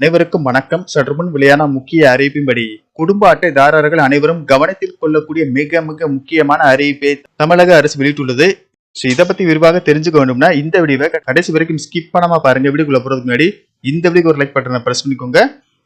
அனைவருக்கும் வணக்கம். சற்றுமுன் வெளியான முக்கிய அறிவிப்பின்படி குடும்ப அட்டைதாரர்கள் அனைவரும் கவனத்தில் கொள்ளக்கூடிய மிக மிக முக்கியமான அறிவிப்பை தமிழக அரசு வெளியிட்டுள்ளது. ஸோ இதை பத்தி விரிவாக தெரிஞ்சுக்க வேண்டும்னா இந்த வீடியோவை கடைசி வரைக்கும் ஸ்கிப் பண்ணாம பாருங்க. வீடியோக்குள்ள போறதுக்கு முன்னாடி இந்த வீடியோக்கு ஒரு லைக் பட்டனை பிரஸ் பண்ணிக்கோங்க.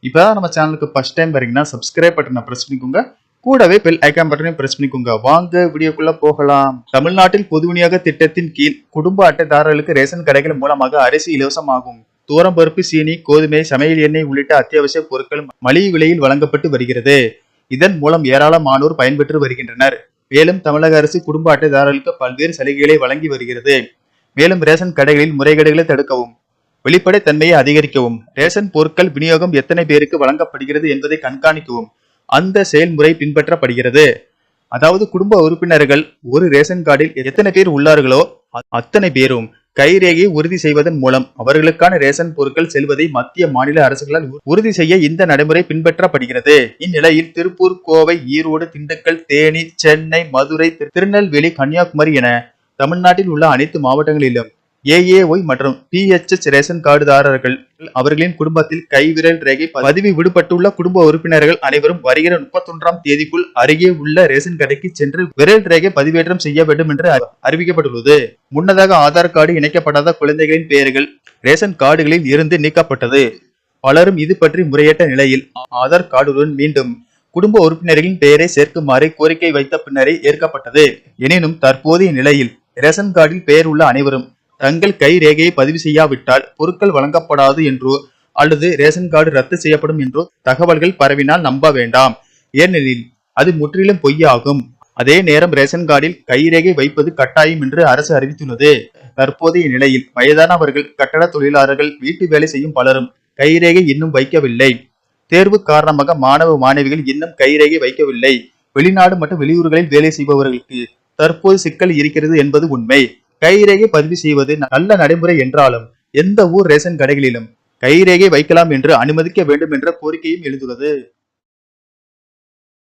இப்போதான் நம்ம சேனலுக்கு ஃபர்ஸ்ட் டைம் வரீங்கன்னா சப்ஸ்கிரைப் பட்டனை பிரஸ் பண்ணிக்கோங்க. கூடவே பெல் ஐக்கான் பட்டனையும் பிரஸ் பண்ணிக்கோங்க. வாங்க வீடியோக்குள்ள போகலாம். தமிழ்நாட்டில் பொது விநியோக திட்டத்தின் கீழ் குடும்ப அட்டைதாரர்களுக்கு ரேஷன் கடைகள் மூலமாக அரிசி இலவசமாகும். தூரம் பருப்பு சீனி கோதுமை சமையல் எண்ணெய் உள்ளிட்ட அத்தியாவசிய பொருட்கள் மலிவு விலையில் வழங்கப்பட்டு வருகிறது. இதன் மூலம் ஏராளமானோர் பயன்பெற்று வருகின்றனர். மேலும் தமிழக அரசு குடும்ப அட்டைதாரர்களுக்கு பல்வேறு சலுகைகளை வழங்கி வருகிறது. மேலும் ரேஷன் கடைகளில் முறைகேடுகளை தடுக்கவும் வெளிப்படை தன்மையை அதிகரிக்கவும் ரேஷன் பொருட்கள் விநியோகம் எத்தனை பேருக்கு வழங்கப்படுகிறது என்பதை கண்காணிக்கவும் அந்த செயல்முறை பின்பற்றப்படுகிறது. அதாவது குடும்ப உறுப்பினர்கள் ஒரு ரேஷன் கார்டில் எத்தனை பேர் உள்ளார்களோ அத்தனை பேரும் கைரேகையை உறுதி செய்வதன் மூலம் அவர்களுக்கான ரேஷன் பொருட்கள் செல்வதை மத்திய மாநில அரசுகளால் உறுதி செய்ய இந்த நடைமுறை பின்பற்றப்படுகிறது. இந்நிலையில் திருப்பூர் கோவை ஈரோடு திண்டுக்கல் தேனி சென்னை மதுரை திருநெல்வேலி கன்னியாகுமரி என தமிழ்நாட்டில் உள்ள அனைத்து மாவட்டங்களிலும் ஏஏஒய் மற்றும் பிஹெச்எஸ் ரேஷன் கார்டுதாரர்கள் அவர்களின் குடும்பத்தில் கைவிரல் ரேகை பதிவு விடுபட்டுள்ள குடும்ப உறுப்பினர்கள் அனைவரும் வருகிற முப்பத்தொன்றாம் தேதிக்குள் அருகே உள்ள ரேஷன் கடைக்கு சென்று விரல் ரேகை பதிவேற்றம் செய்ய வேண்டும் என்று அறி- அறிவிக்கப்பட்டுள்ளது. முன்னதாக ஆதார் கார்டு இணைக்கப்படாத குழந்தைகளின் பெயர்கள் ரேஷன் கார்டுகளில் இருந்து நீக்கப்பட்டது. பலரும் இது பற்றி முறையற்ற நிலையில் ஆதார் கார்டுடன் மீண்டும் குடும்ப உறுப்பினர்களின் பெயரை சேர்க்குமாறு கோரிக்கை வைத்த பின்னரே ஏற்கப்பட்டது. எனினும் தற்போதைய நிலையில் ரேஷன் கார்டில் பெயர் உள்ள அனைவரும் தங்கள் கை ரேகையை பதிவு செய்யாவிட்டால் பொருட்கள் வழங்கப்படாது என்றோ அல்லது ரேஷன் கார்டு ரத்து செய்யப்படும் என்றோ தகவல்கள் பரவினால் நம்ப வேண்டாம். ஏனெனில் அது முற்றிலும் பொய்யாகும். அதே நேரம் ரேஷன் கார்டில் கைரேகை வைப்பது கட்டாயம் என்று அரசு அறிவித்துள்ளது. தற்போதைய நிலையில் வயதானவர்கள் கட்டட தொழிலாளர்கள் வீட்டு வேலை செய்யும் பலரும் கைரேகை இன்னும் வைக்கவில்லை. தேர்வு காரணமாக மாணவ மாணவிகள் இன்னும் கைரேகை வைக்கவில்லை. வெளிநாடு மற்றும் வெளியூர்களில் வேலை செய்பவர்களுக்கு தற்போது சிக்கல் இருக்கிறது என்பது உண்மை. கைரேகை பதிவு செய்வது நல்ல நடைமுறை என்றாலும் எந்த ஊர் ரேஷன் கடைகளிலும் கைரேகை வைக்கலாம் என்று அனுமதிக்க வேண்டும் என்ற கோரிக்கையும் எழுந்துள்ளது.